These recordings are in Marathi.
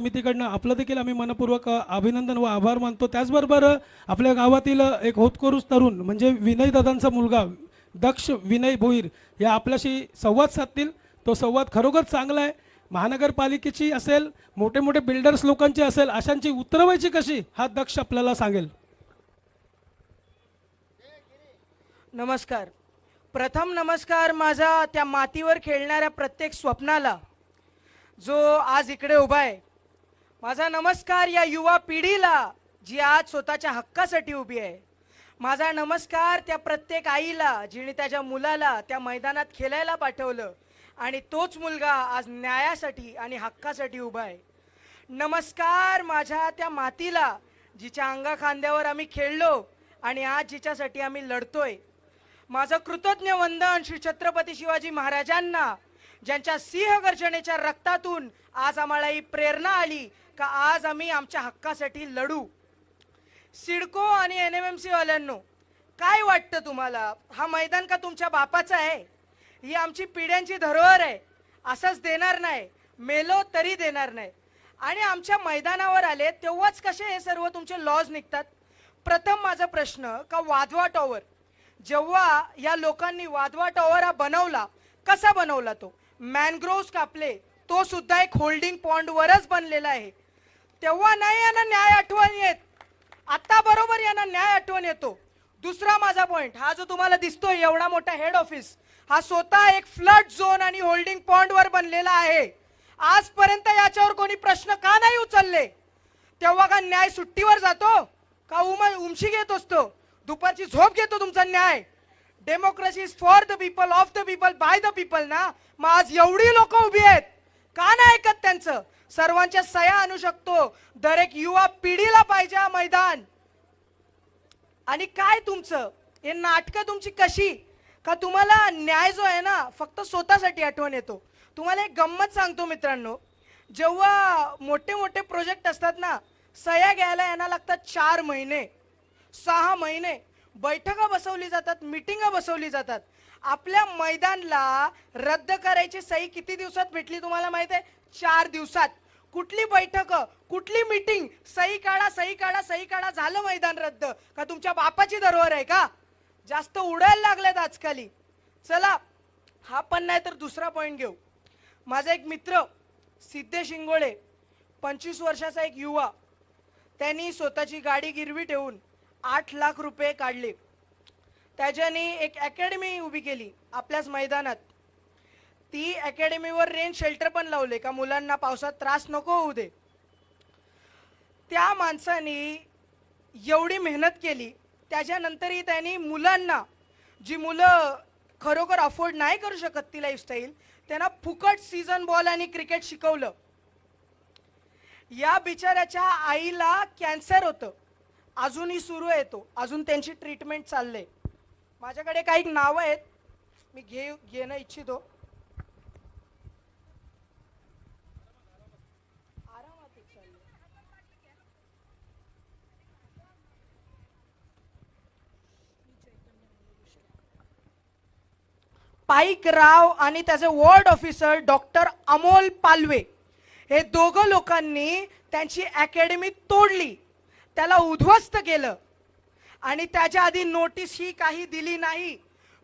समितीकडनं आपलं देखील आम्ही मनपूर्वक अभिनंदन व आभार मानतो. त्याचबरोबर आपल्या गावातील एक होतकरूच तरुण म्हणजे विनय दादांचा मुलगा दक्ष विनय भोईर या आपल्याशी संवाद साधतील. तो संवाद खरोखर चांगला आहे. महानगरपालिकेची असेल मोठे मोठे बिल्डर्स लोकांची असेल अशांची उतरवायची कशी हा दक्ष आपल्याला सांगेल. नमस्कार. प्रथम नमस्कार माझा त्या मातीवर खेळणाऱ्या प्रत्येक स्वप्नाला जो आज इकडे उभा आहे. माझा नमस्कार या युवा पिढीला जी आज स्वतःच्या हक्कासाठी उभी आहे. माझा नमस्कार त्या प्रत्येक आईला जिने त्याच्या मुलाला त्या मैदानात खेळायला पाठवलं. आणि तोच मुलगा आज न्यायासाठी आणि हक्कासाठी उभा आहे. नमस्कार माझ्या त्या मातीला जिच्या अंगा खांद्यावर आम्ही खेळलो आणि आज जिच्यासाठी आम्ही लढतोय. माझं कृतज्ञ वंदन श्री छत्रपती शिवाजी महाराजांना ज्यांच्या सिंहगर्जनेच्या रक्तातून आज आम्हाला ही प्रेरणा आली का आज आम्ही आमच्या हक्कासाठी लढू. सिडको आणि एन एम एम सीवाल्यांनो काय वाटतं तुम्हाला? हा मैदान का तुमच्या बापाचा आहे? ही आमची पिढ्यांची धरोहर आहे. असंच देणार नाही मेलो तरी देणार नाही. आणि आमच्या मैदानावर आले तेव्हाच कसे हे सर्व तुमचे लॉज निघतात? प्रथम माझा प्रश्न का वाधवा टॉवर जेव्हा या लोकांनी वाधवा टॉवर हा बनवला कसा बनवला तो? मॅनग्रोव्स कापले. तो सुद्धा एक होल्डिंग पॉन्डवरच बनलेला आहे. तेव्हा नाही यांना न्याय आठवण येत. आता बरोबर यांना न्याय आठवण येतो. दुसरा माझा पॉइंट हा जो तुम्हाला दिसतोय एवढा मोठा हेड ऑफिस हा स्वतः एक फ्लड झोन आणि होल्डिंग पॉइंट बनलेला आहे. आजपर्यंत याच्यावर कोणी प्रश्न का नाही उचलले? तेव्हा का न्याय सुट्टीवर जातो? का उम उमशी घेत असतो? दुपारची झोप घेतो तुमचा न्याय? Democracy is for the people of the people by the people ना? मग आज एवढी लोक उभी आहेत. का नाही ऐकत त्यांचं? सर्वांच्या सया आणू शकतो. दर एक युवा पिढीला पाहिजे हा मैदान. आणि काय तुमचं? हे नाटकं तुमची कशी? का तुम्हाला न्याय जो आहे ना फक्त स्वतःसाठी आठवण येतो. तुम्हाला एक गंमत सांगतो मित्रांनो. जेव्हा मोठे मोठे प्रोजेक्ट असतात ना सह्या घ्यायला यांना लागतात चार महिने. सहा महिने. बैठका बसवली जातात मिटिंगा बसवली जातात. आपल्या मैदानला रद्द करायची सही किती दिवसात भेटली तुम्हाला माहीत आहे? चार दिवसात. कुठली बैठक कुठली मीटिंग सही काढा सही काढा सही काढा झालं मैदान रद्द. का तुमच्या बापाची धरोहर आहे का? जास्त उडायला लागल्यात आजकाली. चला हा पण नाही तर दुसरा पॉईंट घेऊ. माझा एक मित्र सिद्धेश इंगोळे पंचवीस वर्षाचा एक युवा त्यांनी स्वतःची गाडी गिरवी ठेवून आठ लाख रुपये काढले. त्याच्याने एक अकॅडमी उभी केली आपल्याच मैदानात. ती अकॅडमीवर रेन शेल्टर पण लावले का मुलांना पावसात त्रास नको होऊ दे. त्या माणसाने एवढी मेहनत केली त्याच्यानंतरही त्यांनी मुलांना जी मुलं खरोखर अफोर्ड नाही करू शकत ती लाईफस्टाईल त्यांना फुकट सीझन बॉल आणि क्रिकेट शिकवलं. या बिचाऱ्याच्या आईला कॅन्सर होतं. अजूनही सुरू आहे तो. अजून त्यांची ट्रीटमेंट चालले माझ्याकडे काही नावं आहेत. मी घे घेणं इच्छितो. पाईक राव आणि त्याचे ward officer doctor Amol Palwe. हे दोघं लोकांनी त्यांची अकॅडमी तोडली. त्याला उद्ध्वस्त केलं. आणि त्याच्या आधी नोटीस ही काही दिली नाही.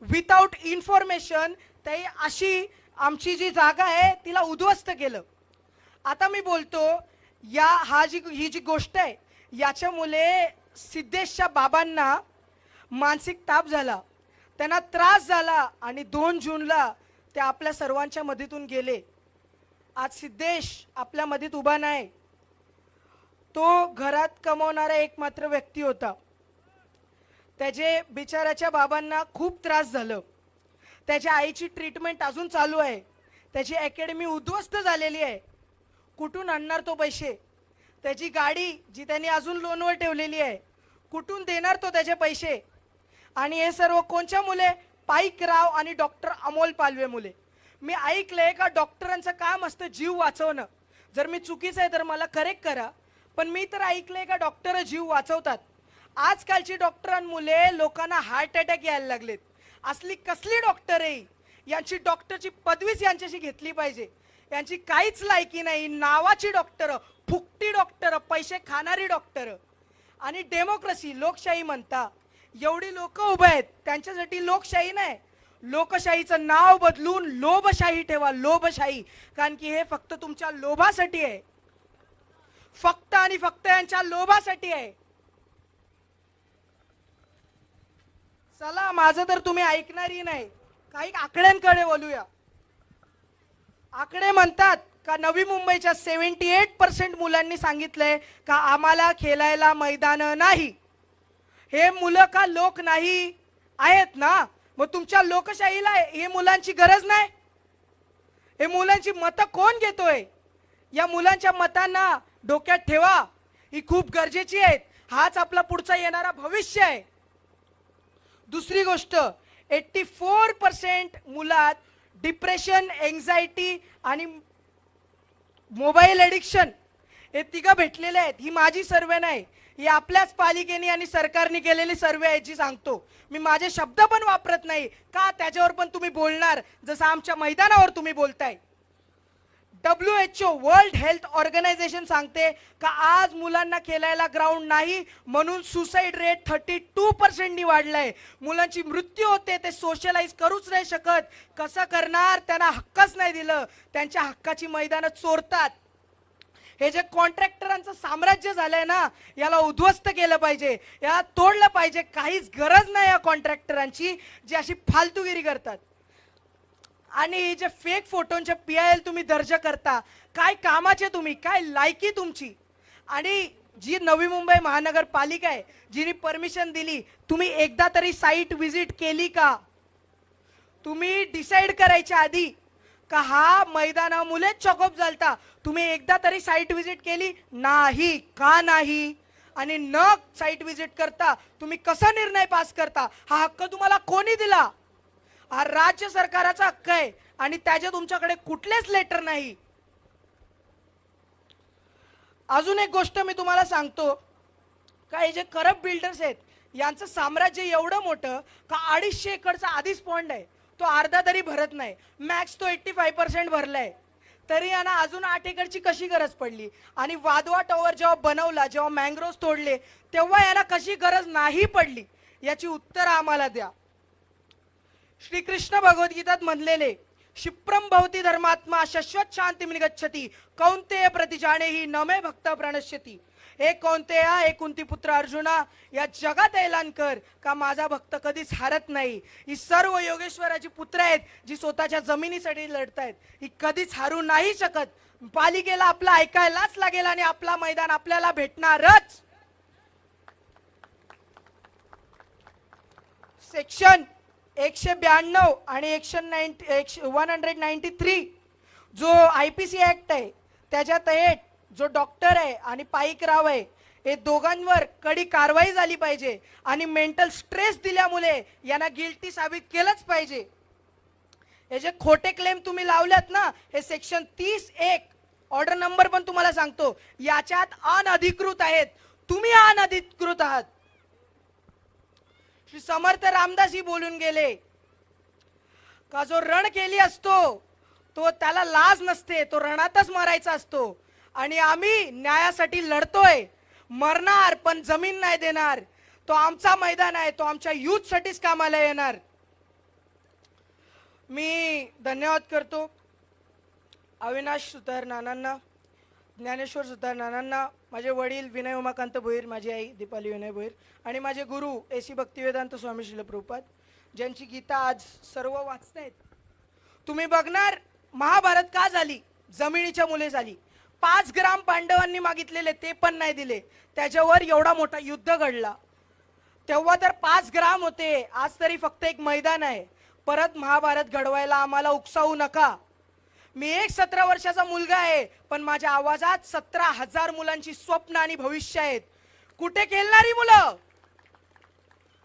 विदाऊट इन्फॉर्मेशन ते अशी आमची जी जागा आहे तिला उद्ध्वस्त केलं. आता मी बोलतो या हा जी ही जी गोष्ट आहे याच्यामुळे सिद्धेशच्या बाबांना मानसिक ताप झाला. त्यांना त्रास झाला आणि दोन जूनला ते आपल्या सर्वांच्या मधीतून गेले. आज सिद्धेश आपल्या मधीत उभा नाही. तो घरात कमवणारा एकमात्र व्यक्ती होता. त्याचे बिचाराच्या बाबांना खूप त्रास झालं. त्याच्या आईची ट्रीटमेंट अजून चालू आहे. त्याची अकॅडमी उद्ध्वस्त झालेली आहे. कुठून आणणार तो पैसे? त्याची गाडी जी त्यांनी अजून लोनवर ठेवलेली आहे कुठून देणार तो त्याचे पैसे? आणि हे सर्व कोणच्या मुले? पाईक राव आणि डॉक्टर अमोल पालवे मुले. मी ऐकलंय का डॉक्टरांचं काम असतं जीव वाचवणं. जर मी चुकीचं आहे तर मला करेक्ट करा. पण मी तर ऐकलंय का डॉक्टर जीव वाचवतात. आजकालची डॉक्टरांमुळे लोकांना हार्ट अटॅक यायला लागलेत. असली कसली डॉक्टर आहे यांची डॉक्टरची पदवीच यांच्याशी घेतली पाहिजे. यांची काहीच लायकी नाही. नावाची डॉक्टर फुकटी डॉक्टर पैसे खाणारी डॉक्टर. आणि डेमोक्रेसी लोकशाही म्हणता एवढी लोक उभे आहेत. त्यांच्यासाठी लोकशाही नाही. लोकशाहीचं नाव बदलून लोभशाही ठेवा लोभशाही. कारण की हे फक्त तुमच्या लोभासाठी आहे. फक्त आणि फक्त यांच्या लोभासाठी आहे. चला माझं तर तुम्ही ऐकणारही नाही. काही आकड्यांकडे बोलूया. आकडे म्हणतात का नवी मुंबईच्या सेव्हन्टी एट पर्सेंट मुलांनी सांगितलंय का आम्हाला खेळायला मैदान नाही. हे मुलं का लोक नाही? आहेत ना? मग तुमच्या लोकशाहीला हे मुलांची गरज नाही? हे मुलांची मतं कोण घेतोय? या मुलांच्या मतांना डोक्यात ठेवा. ही खूप गरजेची आहेत. हाच आपला पुढचा येणारा भविष्य आहे. दुसरी गोष्ट एट्टी फोर पर्सेंट मुलात डिप्रेशन एन्झायटी आणि मोबाईल एडिक्शन हे तिघं भेटलेले आहेत. ही माझी सर्वे नाही. ही आपल्याच पालिकेने आणि सरकारने केलेली सर्वे आहे जी सांगतो. मी माझे शब्द पण वापरत नाही. का त्याच्यावर पण तुम्ही बोलणार? जसं आमच्या मैदानावर तुम्ही बोलताय. W H O world health organisation सांगते का आज मुलांना खेळायला ग्राउंड नाही म्हणून सुसाईड रेट थर्टी टू पर्सेंटनी वाढलाय. मुलांची मृत्यू होते ते सोशलाइज करूच नाही शकत. कसं करणार? त्यांना हक्कच नाही दिलं. त्यांच्या हक्काची मैदानं चोरतात. हे जे कॉन्ट्रॅक्टरांचं साम्राज्य झालंय ना याला उद्ध्वस्त केलं पाहिजे. याला तोडलं पाहिजे. काहीच गरज नाही या कॉन्ट्रॅक्टरांची जी अशी फालतूगिरी करतात. आणि हे जे फेक फोटोंचे पी आय एल तुम्ही दर्ज करता काय कामाचे तुम्ही? काय लायकी तुमची? आणि जी नवी मुंबई महानगरपालिका आहे जिने परमिशन दिली तुम्ही एकदा तरी साईट व्हिजिट केली का? तुम्ही डिसाईड करायच्या आधी का हा मैदानामुळे चॉकअप झालता? तुम्ही एकदा तरी साईट व्हिजिट केली? नाही. का नाही? आणि न साईट व्हिजिट करता तुम्ही कसा निर्णय पास करता? हा हक्क तुम्हाला कोणी दिला? हा राज्य सरकाराचा हक्क आहे आणि त्याच्या तुमच्याकडे कुठलेच लेटर नाही. अजून एक गोष्ट मी तुम्हाला सांगतो. का हे जे करप्ट बिल्डर्स आहेत यांचं साम्राज्य एवढं मोठं का अडीचशे एकरचा आधीच पॉइंट आहे. तो अर्धा तरी भरत नाही. मॅक्स तो एट्टी फाय पर्सेंट भरलाय. तरी यांना अजून आठ एकरची कशी गरज पडली? आणि वादवा टॉवर जेव्हा बनवला जेव्हा मँग्रोव्ह तोडले तेव्हा यांना कशी गरज नाही पडली? याची उत्तर आम्हाला द्या. श्रीकृष्ण भगवद्गीतात म्हणलेले शिप्रम भवती धर्मात्मा शश्वत शांती गच्छती कौंतेय प्रतिजाणे ही नमे भक्त प्रणश्यती. हे कौंतेया हे कुंती पुत्र अर्जुना या जगात ऐलान कर का माझा भक्त कधीच हारत नाही. ही सर्व योगेश्वराची पुत्र आहेत जी स्वतःच्या जमिनीसाठी लढतायत. ही कधीच हारू नाही शकत. पालिकेला आपलं ऐकायलाच लागेल आणि आपला मैदान आपल्याला भेटणारच. सेक्शन एकशे ब्याण्णव आणि एकशे नाईन्टी एकशे वन हंड्रेड नाईन्टी थ्री जो आय पी सी ॲक्ट आहे त्याच्यात हेट जो डॉक्टर आहे आणि पाईक राव आहे हे दोघांवर कडी कारवाई झाली पाहिजे आणि मेंटल स्ट्रेस दिल्यामुळे यांना गिल्टी साबित केलंच पाहिजे. हे जे खोटे क्लेम तुम्ही लावल्यात ना हे सेक्शन तीस एक ऑर्डर नंबर पण तुम्हाला सांगतो याच्यात अनधिकृत आहेत. तुम्ही अनधिकृत आहात. श्री समर्थ रामदासही बोलून गेले. का जो रण केली असतो तो त्याला लाज नसते तो रणातच मरायचा असतो. आणि आम्ही न्यायासाठी लढतोय. मरणार पण जमीन नाही देणार. तो आमचा मैदान आहे तो आमच्या youth साठीच कामाला येणार. मी धन्यवाद करतो. अविनाश सुतार नानांना. ज्ञानेश्वर नानांना माझे वडील विनय उमाकांत भोईर माझी आई दीपाली विनय भोईर आणि माझे गुरु ए सी भक्तिवेदांत स्वामी शिलप्रभुपाद ज्यांची गीता आज सर्व वाचतायत. तुम्ही बघणार महाभारत का झाली? जमिनीच्या मुले झाली. पाच ग्राम पांडवांनी मागितलेले ते पण नाही दिले. त्याच्यावर एवढा मोठा युद्ध घडला. तेव्हा तर पाच ग्राम होते. आज तरी फक्त एक मैदान आहे. परत महाभारत घडवायला आम्हाला उकसावू नका. मी एक सतरा वर्षाचा मुलगा आहे पण माझ्या आवाजात सतरा हजार मुलांची स्वप्न आणि भविष्य आहेत. कुठे खेळणारी मुलं?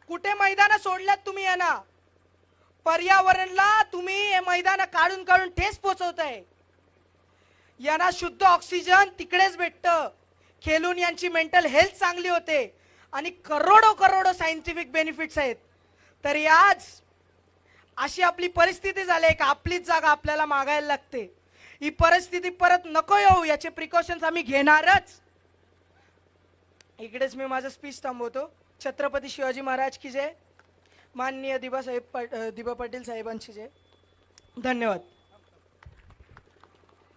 कुठे मैदान सोडल्यात तुम्ही यांना? पर्यावरणला तुम्ही हे मैदान काढून काढून ठेस पोचवताय. यांना शुद्ध ऑक्सिजन तिकडेच भेटतं. खेळून यांची मेंटल हेल्थ चांगली होते आणि करोडो करोडो सायंटिफिक बेनिफिट्स आहेत. तरी आज अशी आपली परिस्थिती झाली आहे का? आपलीच जागा आपल्याला मागायला लागते. ही परिस्थिती परत नको येऊ याचे प्रिकॉशन्स आम्ही घेणारच. इकडेच मी माझं स्पीच थांबवतो. छत्रपती शिवाजी महाराज की जय. माननीय दिबा साहेब पा- दिबा पाटील साहेबांची जय. धन्यवाद.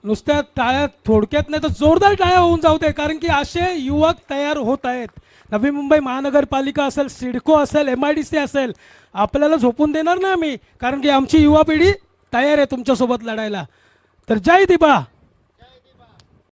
नुसत्या टाळ्या थोडक्यात नाही तर जोरदार टाळ्या होऊन जाऊ दे. कारण की असे युवक तयार होत आहेत. नवी मुंबई महानगरपालिका असेल सिडको असेल एम आय डी सी असेल आपल्याला झोपून देणार ना आम्ही. कारण की आमची युवा पिढी तयार आहे तुमच्यासोबत लढायला. तर जय दिबा.